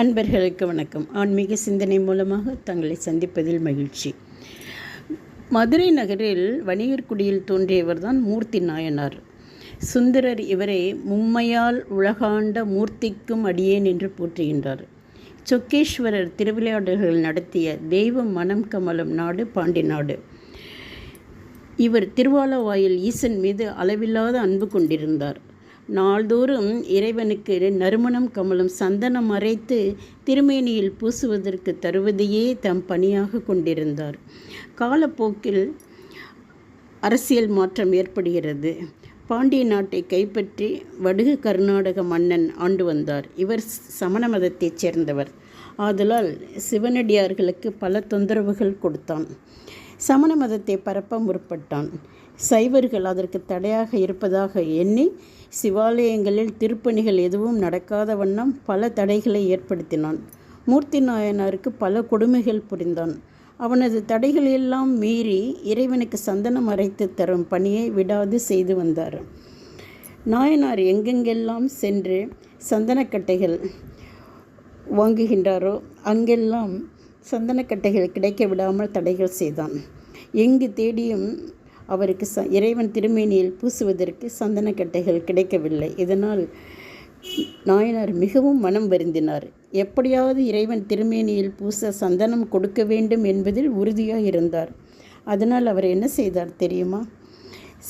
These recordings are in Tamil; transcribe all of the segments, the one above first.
அன்பர்களுக்கு வணக்கம். ஆன்மீக சிந்தனை மூலமாக தங்களை சந்திப்பதில் மகிழ்ச்சி. மதுரை நகரில் வணிகர் குடியில் தோன்றியவர்தான் மூர்த்தி நாயனார். சுந்தரர் இவரை மும்மையால் உலகாண்ட மூர்த்திக்கும் அடியேன் என்று போற்றுகின்றார். சொக்கேஸ்வரர் திருவிளையாடல்கள் நடத்திய தெய்வம் மனம் கமலம் நாடு பாண்டி நாடு. இவர் திருவாலவாயில் ஈசன் மீது அளவில்லாத அன்பு கொண்டிருந்தார். நாள்தோறும் இறைவனுக்கு நறுமணம் கமலம் சந்தனம் அரைத்து திருமேனியில் பூசுவதற்கு தருவதையே தம் பணியாக கொண்டிருந்தார். காலப்போக்கில் அரசியல் மாற்றம் ஏற்படுகிறது. பாண்டிய நாட்டை கைப்பற்றி வடுகு கர்நாடக மன்னன் ஆண்டு வந்தார். இவர் சமண மதத்தைச் சேர்ந்தவர். ஆதலால் சிவனடியார்களுக்கு பல தொந்தரவுகள் கொடுத்தான். சமண மதத்தை பரப்ப முற்பட்டான். சைவர்கள் அதற்கு தடையாக இருப்பதாக எண்ணி சிவாலயங்களில் திருப்பணிகள் எதுவும் நடக்காத வண்ணம் பல தடைகளை ஏற்படுத்தினான். மூர்த்தி நாயனாருக்கு பல கொடுமைகள் புரிந்தான். அவனது தடைகளெல்லாம் மீறி இறைவனுக்கு சந்தனம் அரைத்து தரும் பணியை விடாது செய்து வந்தார். நாயனார் எங்கெங்கெல்லாம் சென்று சந்தனக்கட்டைகள் வாங்குகின்றாரோ அங்கெல்லாம் சந்தனக்கட்டைகள் கிடைக்க விடாமல் தடைகள் செய்தான். எங்கு தேடியும் அவருக்கு ச இறைவன் திருமேனியில் பூசுவதற்கு சந்தனக்கட்டைகள் கிடைக்கவில்லை. இதனால் நாயனார் மிகவும் மனம் வருந்தினார். எப்படியாவது இறைவன் திருமேனியில் பூச சந்தனம் கொடுக்க வேண்டும் என்பதில் உறுதியாக இருந்தார் அதனால் அவர் என்ன செய்தார் தெரியுமா?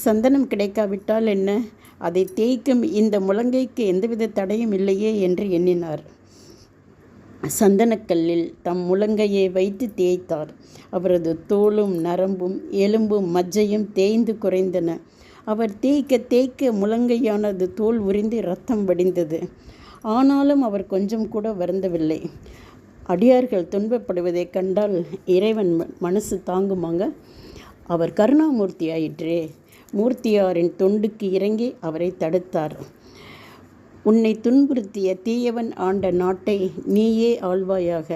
சந்தனம் கிடைக்காவிட்டால் என்ன? அதை தேய்க்கும் இந்த முழங்கைக்கு எந்தவித தடையும் இல்லையே என்று எண்ணினார். சந்தனக்கல்லில் தம் முழங்கையை வைத்து தேய்த்தார். அவரது தோலும் நரம்பும் எலும்பும் மஜ்ஜையும் தேய்ந்து குறைந்தன. அவர் தேய்க்க தேய்க்க முழங்கையானது தோல் உறிந்து ரத்தம் வடிந்தது. ஆனாலும் அவர் கொஞ்சம் கூட வருந்தவில்லை. அடியார்கள் துன்பப்படுவதைக் கண்டால் இறைவன் மனசு தாங்குமாங்க? அவர் கருணாமூர்த்தி ஆயிற்றே மூர்த்தியாரின் தொண்டுக்கு இறங்கி அவரை தடுத்தார். உன்னை துன்புறுத்திய தீயவன் ஆண்ட நாட்டை நீயே ஆள்வாயாக.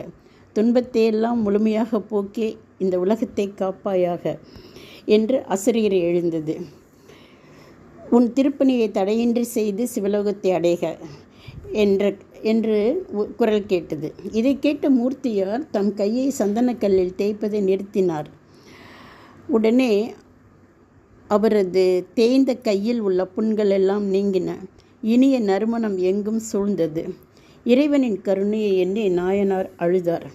துன்பத்தையெல்லாம் முழுமையாக போக்கே இந்த உலகத்தை காப்பாயாக என்று அசிரியர் எழுந்தது. உன் திருப்பணியை தடையின்றி செய்து சிவலோகத்தை அடைக என்ற என்று குரல் கேட்டது. இதை கேட்ட மூர்த்தியார் தம் கையை சந்தனக்கல்லில் தேய்ப்பதை நிறுத்தினார். உடனே அவரது தேய்ந்த கையில் உள்ள புண்கள் எல்லாம் நீங்கின. இனிய நறுமணம் எங்கும் சூழ்ந்தது. இறைவனின் கருணையை எண்ணி நாயனார் அழுதார்.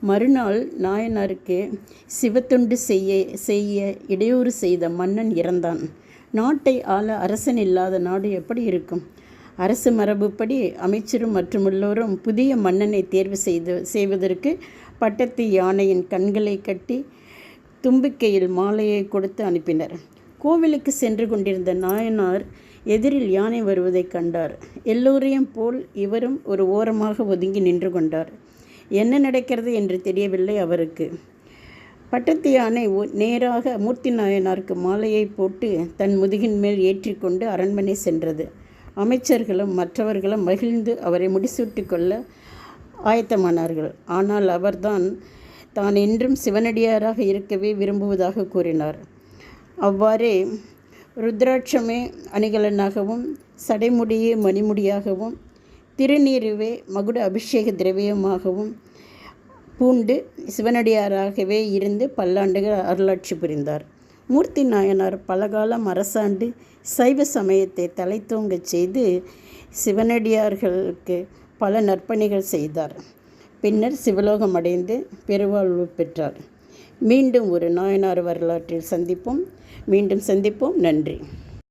மறுநாள் நாயனாருக்கு சிவத்தொண்டு செய்ய செய்ய இடையூறு செய்த மன்னன் இறந்தான். நாட்டை ஆள அரசன் இல்லாத நாடு எப்படி இருக்கும்? அரசு மரபுப்படி அமைச்சரும் மற்றுமுள்ளோரும் புதிய மன்னனை தேர்வு செய்து செய்வதற்கு பட்டத்து யானையின் கண்களை கட்டி தும்பிக்கையில் மாலையை கொடுத்து அனுப்பினர். கோவிலுக்கு சென்று கொண்டிருந்த நாயனார் எதிரில் யானை வருவதைக் கண்டார். எல்லோரையும் போல் இவரும் ஒரு ஓரமாக ஒதுங்கி நின்று கொண்டார். என்ன நடக்கிறது என்று தெரியவில்லை அவருக்கு. பட்டத்து யானை நேராக மூர்த்தி நாயனாருக்கு மாலையை போட்டு தன் முதுகின் மேல் ஏற்றிக்கொண்டு அரண்மனை சென்றது. அமைச்சர்களும் மற்றவர்களும் மகிழ்ந்து அவரை முடிசூட்டி கொள்ள ஆயத்தமானார்கள். ஆனால் அவர்தான் தான் என்றும் சிவனடியாராக இருக்கவே விரும்புவதாக கூறினார். அவ்வாறே ருத்ராட்சமே அணிகலனாகவும் சடைமுடியே மணிமுடியாகவும் திருநீருவே மகுட அபிஷேக திரவியமாகவும் பூண்டு சிவனடியாராகவே இருந்து பல்லாண்டுகள் அருளாட்சி புரிந்தார். மூர்த்தி நாயனார் பலகாலம் அரசாண்டு சைவ சமயத்தை தலைத்தோங்கச் செய்து சிவனடியார்களுக்கு பல நற்பணிகள் செய்தார். பின்னர் சிவலோகம் அடைந்து பெருவாழ்வு பெற்றார். மீண்டும் ஒரு நாயனார் வரலாற்றில் சந்திப்போம். மீண்டும் சந்திப்போம். நன்றி.